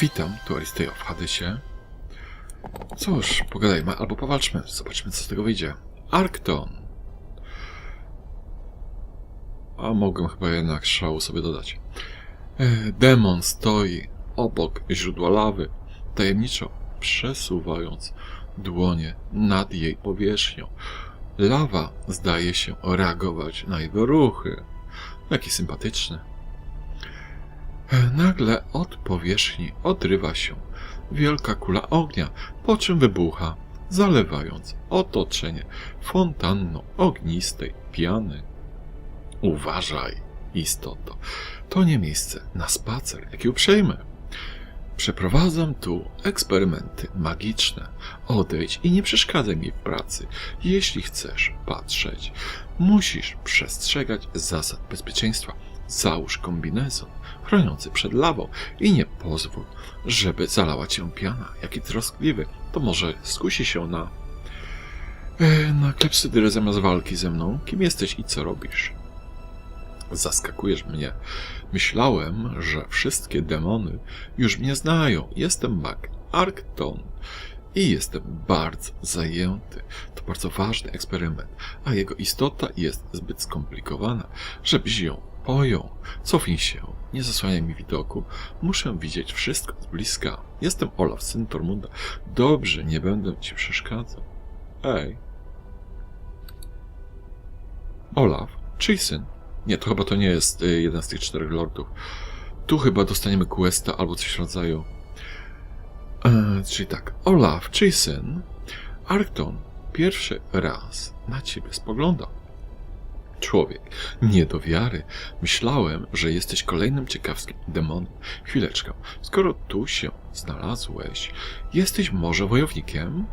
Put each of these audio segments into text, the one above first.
Witam, tu Aristejo w Hadesie. Cóż, pogadajmy albo powalczmy. Zobaczymy, co z tego wyjdzie. Arkton. A mogłem chyba jednak szału sobie dodać. E, Demon stoi obok źródła lawy, tajemniczo przesuwając dłonie nad jej powierzchnią. Lawa zdaje się reagować na jego ruchy. Jaki sympatyczny. Nagle od powierzchni odrywa się wielka kula ognia, po czym wybucha, zalewając otoczenie fontanną ognistej piany. Uważaj, istoto, to nie miejsce na spacer, jaki uprzejmy. Przeprowadzam tu eksperymenty magiczne. Odejdź i nie przeszkadzaj mi w pracy. Jeśli chcesz patrzeć, musisz przestrzegać zasad bezpieczeństwa. Załóż kombinezon chroniący przed lawą i nie pozwól, żeby zalała cię piana. Jaki troskliwy, to może skusi się na... E, na klepsydrę zamiast walki ze mną. Kim jesteś i co robisz? Zaskakujesz mnie. Myślałem, że wszystkie demony już mnie znają. Jestem mag Arkton i jestem bardzo zajęty. To bardzo ważny eksperyment, a jego istota jest zbyt skomplikowana, żebyś ją pojął. Cofnij się, nie zasłaniaj mi widoku. Muszę widzieć wszystko z bliska. Jestem Olaf, syn Tormunda. Dobrze, nie będę ci przeszkadzał. Ej. Olaf, czyj syn? Nie, to chyba to nie jest y, jeden z tych czterech lordów. Tu chyba dostaniemy questa albo coś w rodzaju. E, czyli tak, Olaf, czyj syn? Arkton pierwszy raz na ciebie spoglądał. Człowiek, nie do wiary. Myślałem, że jesteś kolejnym ciekawskim demonem. Chwileczkę, skoro tu się znalazłeś, jesteś może wojownikiem?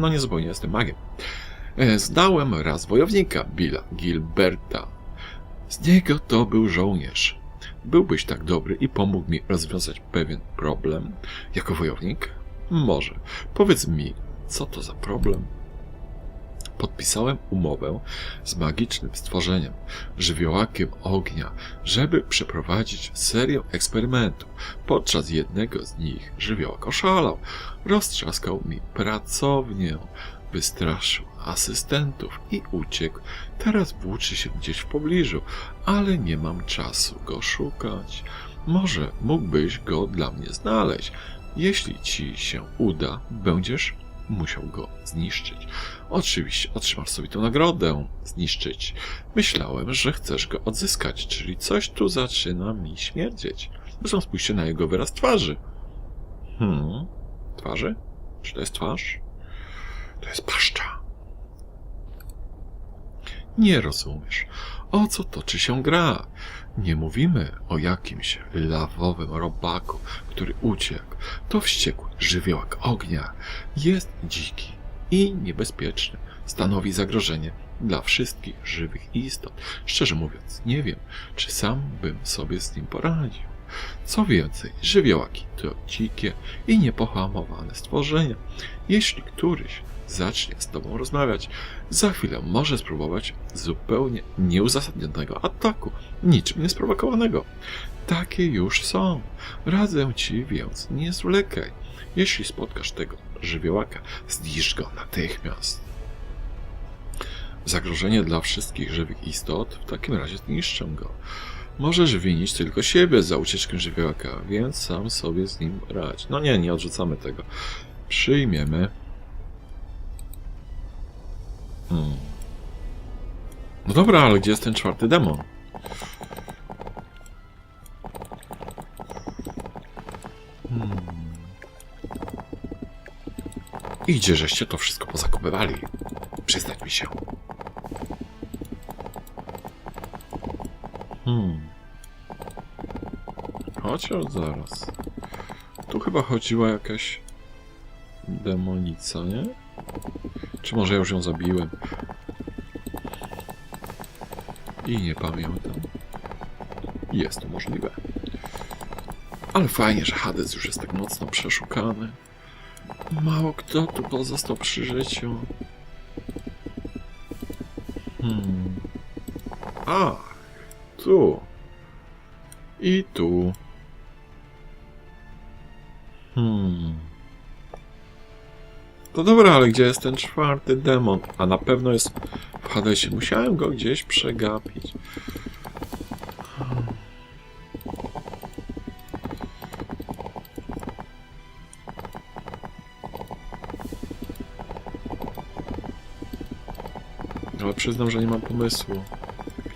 No nie zupełnie, jestem magiem. E, Znałem raz wojownika, Billa Gilberta. Z niego to był żołnierz. Byłbyś tak dobry i pomógł mi rozwiązać pewien problem jako wojownik? Może. Powiedz mi, co to za problem? Podpisałem umowę z magicznym stworzeniem, żywiołakiem ognia, żeby przeprowadzić serię eksperymentów. Podczas jednego z nich żywiołak oszalał, roztrzaskał mi pracownię, wystraszył asystentów i uciekł. Teraz włóczy się gdzieś w pobliżu, ale nie mam czasu go szukać. Może mógłbyś go dla mnie znaleźć. Jeśli ci się uda, będziesz musiał go zniszczyć. Oczywiście otrzymasz sobie tę nagrodę zniszczyć. Myślałem, że chcesz go odzyskać, czyli coś tu zaczyna mi śmierdzieć. Zresztą spójrzcie na jego wyraz twarzy. Hmm, twarzy? Czy to jest twarz? To jest paszcza. Nie rozumiesz, o co toczy się gra. Nie mówimy o jakimś lawowym robaku, który uciekł. To wściekły żywiołak ognia. Jest dziki i niebezpieczny. Stanowi zagrożenie dla wszystkich żywych istot. Szczerze mówiąc, nie wiem, czy sam bym sobie z nim poradził. Co więcej, żywiołaki to dzikie i niepohamowane stworzenia. Jeśli któryś zacznie z tobą rozmawiać, za chwilę może spróbować zupełnie nieuzasadnionego ataku, niczym niesprowokowanego. Takie już są. Radzę ci więc, nie zwlekaj. Jeśli spotkasz tego żywiołaka, zniszcz go natychmiast. Zagrożenie dla wszystkich żywych istot, w takim razie zniszczę go. Możesz winić tylko siebie za ucieczkę żywiołaka, więc sam sobie z nim radź. No nie, nie odrzucamy tego. Przyjmiemy. Hmm. No dobra, ale gdzie jest ten czwarty demon? Hmm. I gdzie żeście to wszystko pozakupywali? Przyznać mi się. Hmm. Chociaż zaraz. Tu chyba chodziła jakaś demonica, nie? Czy może ja już ją zabiłem? I nie pamiętam. Jest to możliwe. Ale fajnie, że Hades już jest tak mocno przeszukany. Mało kto tu pozostał przy życiu. Hmm. A, tu. I tu. Hmm. To dobra, ale gdzie jest ten czwarty demon? A na pewno jest w Hadesie. Musiałem go gdzieś przegapić. Ale przyznam, że nie mam pomysłu,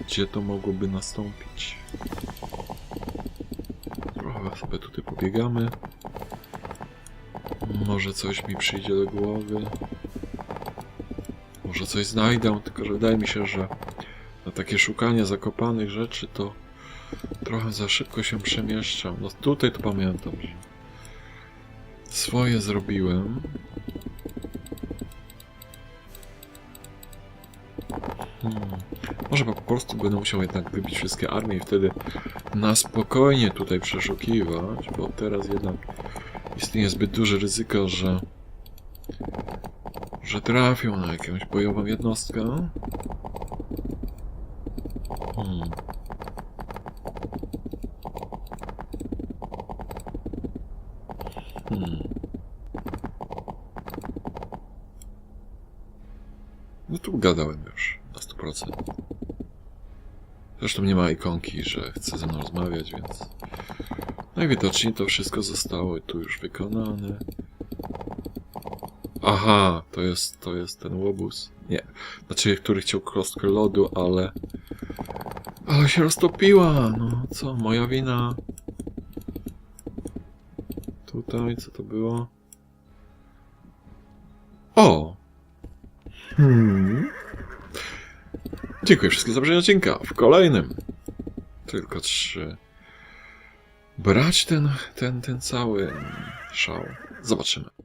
gdzie to mogłoby nastąpić. Trochę sobie tutaj pobiegamy. Może coś mi przyjdzie do głowy. Może coś znajdę, tylko że wydaje mi się, że na takie szukanie zakopanych rzeczy to trochę za szybko się przemieszczam. No tutaj to pamiętam, swoje zrobiłem. Może po prostu będę musiał jednak wybić wszystkie armie i wtedy na spokojnie tutaj przeszukiwać, bo teraz jednak istnieje zbyt duże ryzyko, że że trafią na jakąś bojową jednostkę. Hmm. Hmm. No tu gadałem już na 100%. Zresztą nie ma ikonki, że chce ze mną rozmawiać, więc najwidoczniej to wszystko zostało tu już wykonane. Aha, to jest, to jest ten łobuz. Nie, znaczy, który chciał kostkę lodu, ale... Ale się roztopiła, no co, moja wina. Tutaj, co to było? O! Hmm. Dziękuję wszystkim za obejrzenie odcinka. W kolejnym tylko trzy. Brać ten, ten, ten cały szał. Zobaczymy.